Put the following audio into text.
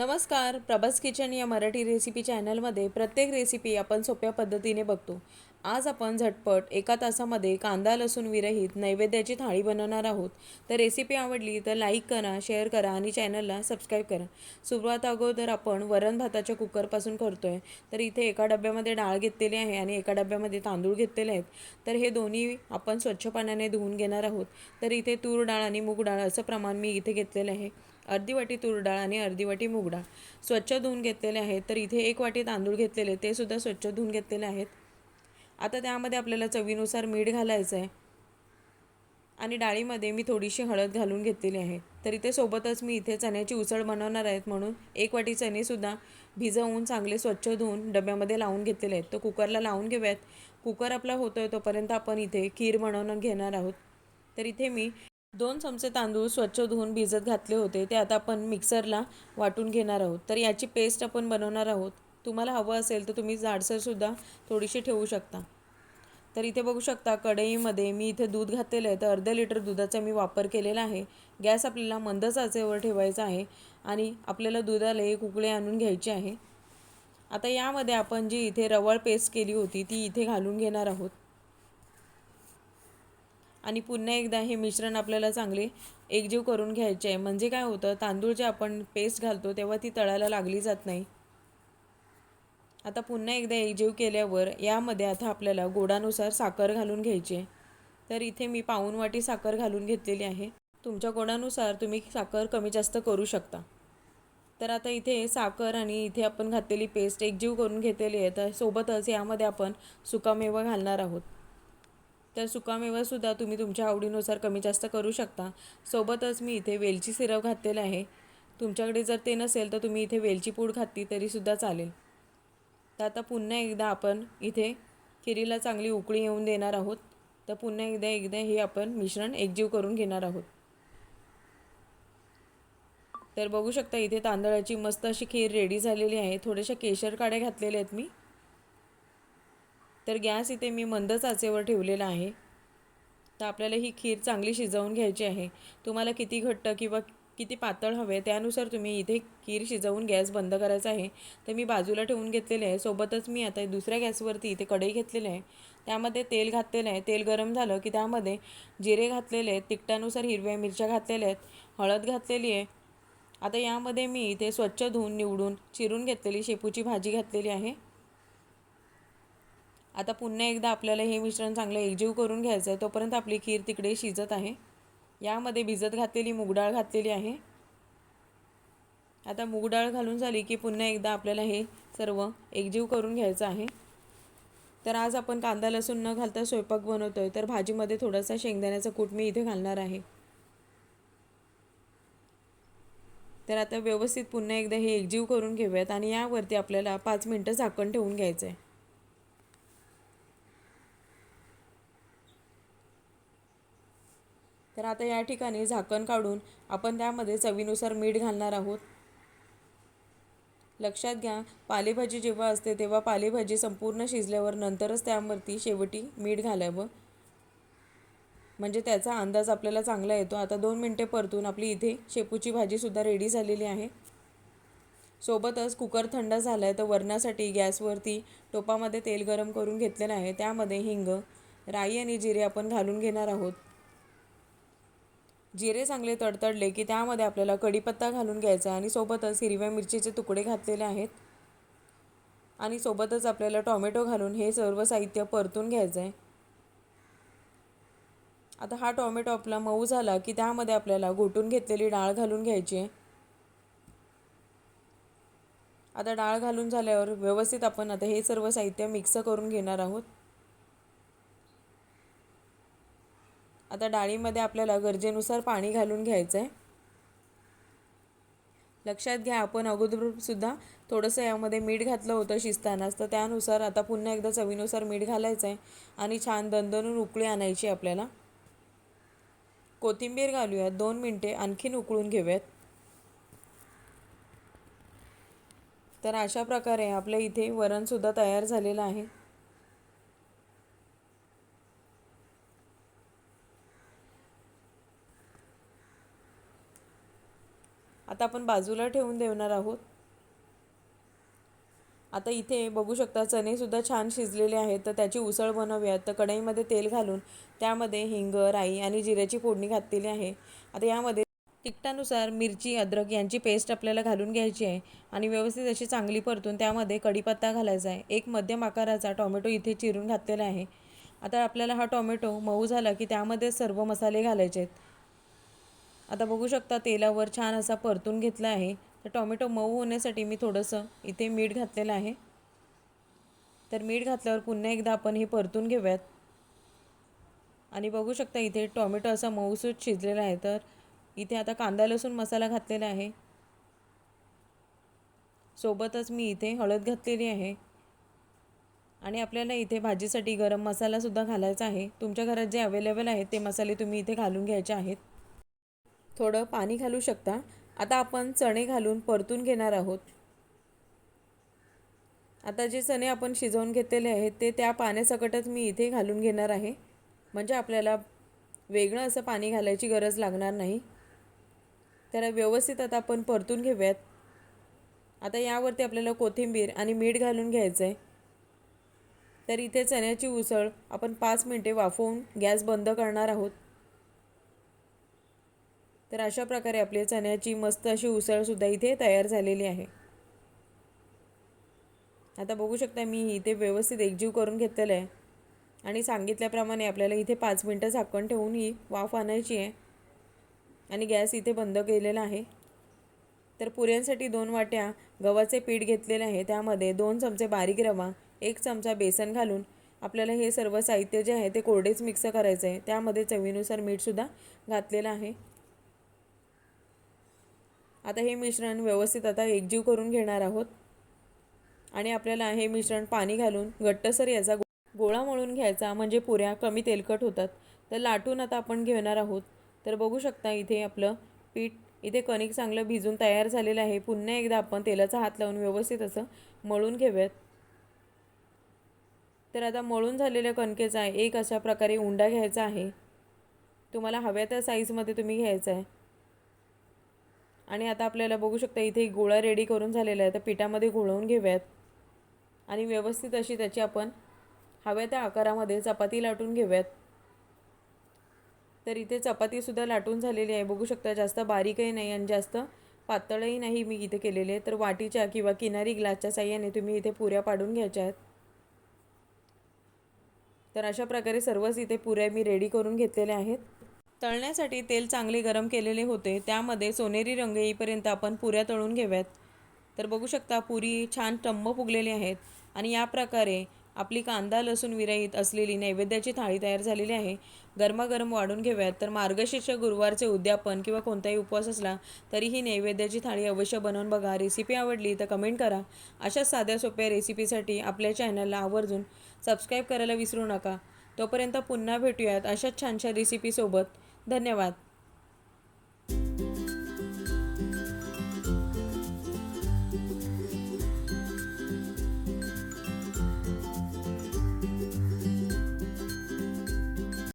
नमस्कार. प्रभास किचन या मराठी रेसिपी चॅनलमध्ये प्रत्येक रेसिपी आपण सोप्या पद्धतीने बघतो. आज आपण झटपट एका तासामध्ये कांदा लसूण विरहित नैवेद्याची थाळी बनवणार आहोत. तर रेसिपी आवडली तर लाईक करा शेअर करा आणि चॅनलला सबस्क्राईब करा. सुरुवात अगोदर आपण वरण भाताच्या कुकरपासून करतो आहे तर इथे एका डब्यामध्ये डाळ घेतलेली आहे आणि एका डब्यामध्ये तांदूळ घेतलेले आहेत. तर हे दोन्ही आपण स्वच्छ पाण्याने धुवून घेणार आहोत. तर इथे तूर डाळ आणि मूग डाळ असं प्रमाण मी इथे घेतलेलं आहे. अर्धी वाटी तूर डाळ आणि अर्धी वाटी मूग डाळ स्वच्छ धुवून घेतलेले आहेत. तर इथे एक वाटी तांदूळ घेतलेले ते सुद्धा स्वच्छ धुवून घेतलेले आहेत. आता त्यामध्ये आपल्याला चवीनुसार मीठ घालायचं आहे. आणि डाळीमध्ये मी थोडीशी हळद घालून घेतलेली आहे. तर इथे सोबतच मी इथे चण्याची उसळ बनवणार आहेत म्हणून एक वाटी चणेसुद्धा भिजवून चांगले स्वच्छ धुवून डब्यामध्ये लावून घेतलेले आहेत. तर कुकरला लावून घेऊयात. कुकर आपला होतो आहे तोपर्यंत आपण इथे खीर बनवणं घेणार आहोत. तर इथे मी दोन चमचे तांदूळ स्वच्छ धुवून भिजत घातले होते. ते आता आपण मिक्सरला वाटून घेणार आहोत. तर याची पेस्ट आपण बनवणार आहोत. तुम्हाला हवं असेल तर तुम्ही जाडसरसुद्धा थोडीशी ठेवू शकता. तर इथे बघू शकता कढईमध्ये मी इथे दूध घातलेलं आहे. तर अर्ध्या लिटर दुधाचा मी वापर केलेला आहे. गॅस आपल्याला मंद आचेवर ठेवायचा आहे आणि आपल्याला दुधाला एक उकळे आणून घ्यायचे आहे. आता यामध्ये आपण जी इथे रवळ पेस्ट केली होती ती इथे घालून घेणार आहोत. आणि पुन्हा एकदा हे मिश्रण आपल्याला चांगले एकजीव करून घ्यायचे आहे. म्हणजे काय होतं तांदूळ जे आपण पेस्ट घालतो तेव्हा ती तळायला लागली जात नाही. आता पुन्हा एकदा एकजीव केल्यावर यामध्ये आता आपल्याला गोडानुसार साखर घालून घ्यायची आहे. तर इथे मी पाऊन वाटी साखर घालून घेतलेली आहे. तुमच्या गोडानुसार तुम्ही साखर कमी जास्त करू शकता. तर आता इथे साखर आणि इथे आपण घातलेली पेस्ट एकजीव करून घेतलेली आहे. तर सोबतच यामध्ये आपण सुकामेवा घालणार आहोत. तर सुकामेवासुद्धा तुम्ही तुमच्या आवडीनुसार कमी जास्त करू शकता. सोबतच मी इथे वेलची सिरप घातलेलं आहे. तुमच्याकडे जर ते नसेल तर तुम्ही इथे वेलची पूड घातली तरीसुद्धा चालेल. तर आता पुन्हा एकदा आपण इथे खिरीला चांगली उकळी येऊन देणार आहोत. तर पुन्हा एकदा एकदा हे आपण मिश्रण एकजीव करून घेणार आहोत. तर बघू शकता इथे तांदळाची मस्त अशी खीर रेडी झालेली आहे. थोड्याशा केशर काड्या घातलेल्या आहेत मी. तर गॅस इथे मी मंद चाचेवर ठेवलेला आहे. तर आपल्याला ही खीर चांगली शिजवून घ्यायची आहे. तुम्हाला किती घट्ट किंवा किती पातळ हवे त्यानुसार तुम्ही इथे खीर शिजवून गॅस बंद करायचा आहे. तर मी बाजूला ठेवून घेतलेले आहे. सोबतच मी आता दुसऱ्या गॅसवरती इथे कढई घेतलेले आहे. त्यामध्ये तेल घातलेलं आहे. तेल गरम झालं की त्यामध्ये जिरे घातलेले आहेत. तिखटानुसार हिरव्या मिरच्या घातलेल्या आहेत. हळद घातलेली आहे. आता यामध्ये मी इथे स्वच्छ धुवून निवडून चिरून घेतलेली शेपूची भाजी घातलेली आहे. आता पुन्हा एकदा आपल्याला हे मिश्रण चांगलं एकजीव करून घ्यायचं आहे तोपर्यंत आपली खीर तिकडे शिजत आहे. यामध्ये भिजत घातलेली मुगडाळ घातलेली आहे. आता मुगडाळ घालून झाली की पुन्हा एकदा आपल्याला हे सर्व एकजीव करून घ्यायचं आहे. तर आज आपण कांदा लसूण न घालता स्वयंपाक बनवतो आहे तर भाजीमध्ये थोडासा शेंगदाण्याचा कूट मी इथे घालणार आहे. तर आता व्यवस्थित पुन्हा एकदा हे एकजीव करून घेऊयात आणि यावरती आपल्याला पाच मिनटं झाकण ठेवून घ्यायचं आहे आता या ठिकाणी झाकण काढून आपण त्यामध्ये चवीनुसार मीठ घालणार आहोत. लक्षात घ्या पालेभाजी जेव्हा असते तेव्हा पालेभाजी संपूर्ण शिजल्यावर नंतरच त्यावरती शेवटी मीठ घालावं. म्हणजे त्याचा अंदाज आपल्याला चांगला येतो. आता दोन मिनटे परतून आपली इथे शेपूची भाजीसुद्धा रेडी झालेली आहे. सोबतच कुकर थंड झाला आहे तर वरणासाठी गॅसवरती टोपामध्ये तेल गरम करून घेतलेलं आहे. त्यामध्ये हिंग राई आणि जिरे आपण घालून घेणार आहोत. जिरे चांगले तडतडले की त्यामध्ये आपल्याला कढीपत्ता घालून घ्यायचा आणि सोबतच हिरव्या मिरचीचे तुकडे घातलेले आहेत. आणि सोबतच आपल्याला टॉमॅटो घालून हे सर्व साहित्य परतून घ्यायचं आहे आता हा टॉमॅटो आपला मऊ झाला की त्यामध्ये आपल्याला घोटून घेतलेली डाळ घालून घ्यायची आहे. आता डाळ घालून झाल्यावर व्यवस्थित आपण आता हे सर्व साहित्य मिक्स करून घेणार आहोत. आता डाळीमध्ये आपल्याला गरजेनुसार पाणी घालून घ्यायचं आहे लक्षात घ्या आपण अगोदरसुद्धा थोडंसं यामध्ये मीठ घातलं होतं शिजतानाच. तर त्यानुसार आता पुन्हा एकदा चवीनुसार मीठ घालायचं आहे आणि छान दणदणून उकळी आणायची आपल्याला. कोथिंबीर घालूयात दोन मिनटे आणखीन उकळून घेऊयात. तर अशा प्रकारे आपल्या इथे वरणसुद्धा तयार झालेलं आहे. आता आपण बाजूला ठेवून देणार आहोत. आता इथे बघू शकता चणेसुद्धा छान शिजलेले आहेत. तर त्याची उसळ बनवूयात. तर कढईमध्ये तेल घालून त्यामध्ये हिंग राई आणि जिऱ्याची फोडणी घातलेली आहे. आता यामध्ये तिखटानुसार मिरची अद्रक यांची पेस्ट आपल्याला घालून घ्यायची आहे आणि व्यवस्थित अशी चांगली परतून त्यामध्ये कढीपत्ता घालायचा आहे. एक मध्यम आकाराचा टोमॅटो इथे चिरून घातलेला आहे. आता आपल्याला हा टोमॅटो मऊ झाला की त्यामध्ये सर्व मसाले घालायचे आहेत. आता बघू शकता तेलावर छान असा परतून घेतला आहे. तर टॉमॅटो मऊ होण्यासाठी मी थोडंसं इथे मीठ घातलेलं आहे. तर मीठ घातल्यावर पुन्हा एकदा आपण हे परतून घेऊयात. आणि बघू शकता इथे टॉमॅटो असा मऊसूत शिजलेला आहे. तर इथे आता कांदा लसूण मसाला घातलेला आहे. सोबतच मी इथे हळद घातलेली आहे. आणि आपल्याला इथे भाजीसाठी गरम मसालासुद्धा घालायचा आहे. तुमच्या घरात जे अवेलेबल आहेत ते मसाले तुम्ही इथे घालून घ्यायचे आहेत. थोडं पाणी घालू शकता. आता आपण चणे घालून परतून घेणार आहोत. आता जे चणे आपण शिजवून घेतलेले आहेत ते त्या पाण्यासकटच मी इथे घालून घेणार आहे. म्हणजे आपल्याला वेगळं असं पाणी घालायची गरज लागणार नाही. तर व्यवस्थित आता आपण परतून घेऊयात. आता यावरती आपल्याला कोथिंबीर आणि मीठ घालून घ्यायचं आहे तर इथे चण्याची उसळ आपण पाच मिनटे वाफवून गॅस बंद करणार आहोत. तर अशा प्रकारे आपली चण्याची मस्त अशी उसळसुद्धा इथे तयार झालेली आहे. आता बघू शकता मी इथे व्यवस्थित एकजीव करून घेतलेलं आहे. आणि सांगितल्याप्रमाणे आपल्याला इथे पाच मिनटं झाकण ठेवून ही वाफ आणायची आहे. आणि गॅस इथे बंद केलेला आहे. तर पुऱ्यांसाठी दोन वाट्या गव्हाचे पीठ घेतलेले आहे. त्यामध्ये दोन चमचे बारीक रवा एक चमचा बेसन घालून आपल्याला हे सर्व साहित्य जे आहे ते कोरडेच मिक्स करायचं आहे त्यामध्ये चवीनुसार मीठसुद्धा घातलेलं आहे. आता हे मिश्रण व्यवस्थित आता एकजीव करून घेणार आहोत. आणि आपल्याला हे मिश्रण पाणी घालून घट्टसर याचा गोळा मळून घ्यायचा म्हणजे पुऱ्या कमी तेलकट होतात. तर लाटून आता आपण घेणार आहोत. तर बघू शकता इथे आपलं पीठ इथे कणिक चांगलं भिजून तयार झालेलं आहे. पुन्हा एकदा आपण तेलाचा हात लावून व्यवस्थित असं मळून घेऊयात. तर आता मळून झालेल्या कणकेचा एक अशा प्रकारे उंडा घ्यायचा आहे. तुम्हाला हव्या त्या साईजमध्ये तुम्ही घ्यायचा आहे. आणि आता आपल्याला बघू शकता इथे गोळा रेडी करून झालेला आहे तर पिठामध्ये घोळवून घेऊयात. आणि व्यवस्थित अशी त्याची आपण हव्या त्या आकारामध्ये चपाती लाटून घेऊयात. तर इथे चपातीसुद्धा लाटून झालेली आहे. बघू शकता जास्त बारीकही नाही आणि जास्त पातळही नाही मी इथे केलेले. तर वाटीच्या किंवा किनारी ग्लासच्या साह्याने तुम्ही इथे पुऱ्या पाडून घ्यायच्या आहेत. तर अशा प्रकारे सर्वच इथे पुऱ्या मी रेडी करून घेतलेल्या आहेत. तळण्यासाठी तेल चांगले गरम केलेले होते त्यामध्ये सोनेरी रंग येईपर्यंत आपण पुऱ्या तळून घेऊयात तर बघू शकता पुरी छान टम्म फुगलेली आहेत आणि या प्रकारे आपली कांदा लसूण विरहित असलेली नैवेद्याची थाळी तयार झालेली आहे. गरमागरम वाढून घेऊयात तर मार्गशीर्ष गुरुवारचे उद्यापन किंवा कोणताही उपवास असला तरी ही नैवेद्याची थाळी अवश्य बनवून बघा. रेसिपी आवडली तर कमेंट करा. अशाच साध्या सोप्या रेसिपीसाठी आपल्या चॅनलला आवर्जून सबस्क्राईब करायला विसरू नका. तोपर्यंत पुन्हा भेटूयात अशाच छानशा रेसिपीसोबत. धन्यवाद.